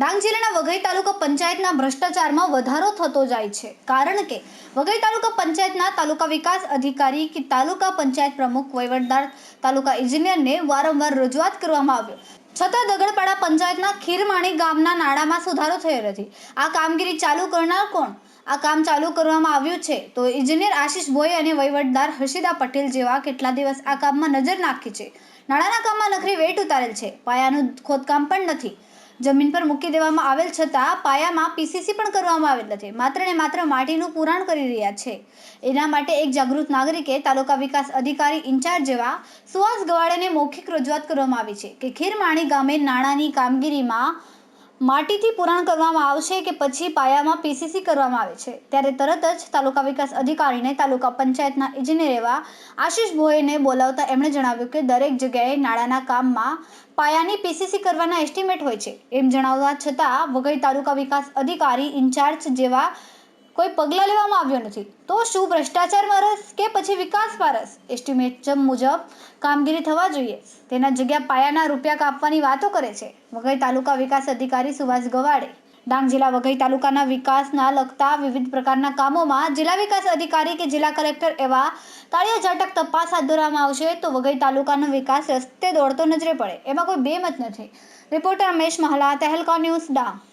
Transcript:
ડાંગ જિલ્લાના વઘઈ તાલુકા પંચાયતના ભ્રષ્ટાચારમાં વધારો થતો જાય છે. કારણ કે, વઘઈ તાલુકા પંચાયતના તાલુકા વિકાસ અધિકારી કે તાલુકા પંચાયત પ્રમુખ વહીવટદાર તાલુકા ઇજનેરને વારંવાર રજૂઆત કરવામાં આવ્યો. છતાં દગડપાડા પંચાયતના ખીરમાણી ગામના નાણામાં સુધારો થયો નથી. આ કામગીરી ચાલુ કરનાર કોણ? આ કામ ચાલુ કરવામાં આવ્યું છે તો ઇજનેર આશીષ ભોઈ અને વહીવટદાર હર્ષિદા પટેલ જેવા કેટલા દિવસ આ કામમાં નજર નાખી છે. નાણાંના કામમાં નખરી વેટ ઉતારેલ છે. પાયાનું ખોદકામ પણ નથી. જમીન પર મૂકી દેવામાં આવેલ છતાં પાયામાં પીસીસી પણ કરવામાં આવેલ નથી. માત્ર ને માત્ર માટીનું પુરાણ કરી રહ્યા છે. એના માટે એક જાગૃત નાગરિકે તાલુકા વિકાસ અધિકારી ઇન્ચાર્જ જેવા સુહાસ ગવાડેને મૌખિક રજૂઆત કરવામાં આવી છે કે ખીરમાણી ગામે નાણાંની કામગીરીમાં માટીથી પુરાણ કરવામાં આવશે કે પછી પાયામાં પીસીસી કરવામાં આવે છે. ત્યારે તરત જ તાલુકા વિકાસ અધિકારીને તાલુકા પંચાયતના ઇજનેર એવા આશીષ ભોયને બોલાવતા એમણે જણાવ્યું કે દરેક જગ્યાએ નાણાંના કામમાં પાયાની પીસીસી કરવાના એસ્ટિમેટ હોય છે. એમ જણાવવા છતાં વઘઈ તાલુકા વિકાસ અધિકારી ઇન્ચાર્જ જેવા કોઈ પગલાં લેવામાં આવ્યો નથી. તો શું ભ્રષ્ટાચારમાં રસ કે પછી વિકાસમાં રસ એસ્ટિમેટ મુજબ કામગીરી થવા જોઈએ. તેના જગ્યા પાયાના રૂપિયા કાપવાની વાતો કરે છે. વઘઈ તાલુકા વિકાસ અધિકારી સુભાષ ગવાડે ડાંગ જિલ્લા વઘઈ તાલુકાના વિકાસના લગતા વિવિધ પ્રકારના કામોમાં જિલ્લા વિકાસ અધિકારી કે જિલ્લા કલેક્ટર એવા તાળીયા ઝાટક તપાસ હાથ ધરવામાં આવશે તો વઘઈ તાલુકાનો વિકાસ રસ્તે દોડતો નજરે પડે. એમાં કોઈ બેમત નથી. Reporter Ramesh Mahala, Tehelka news Dang.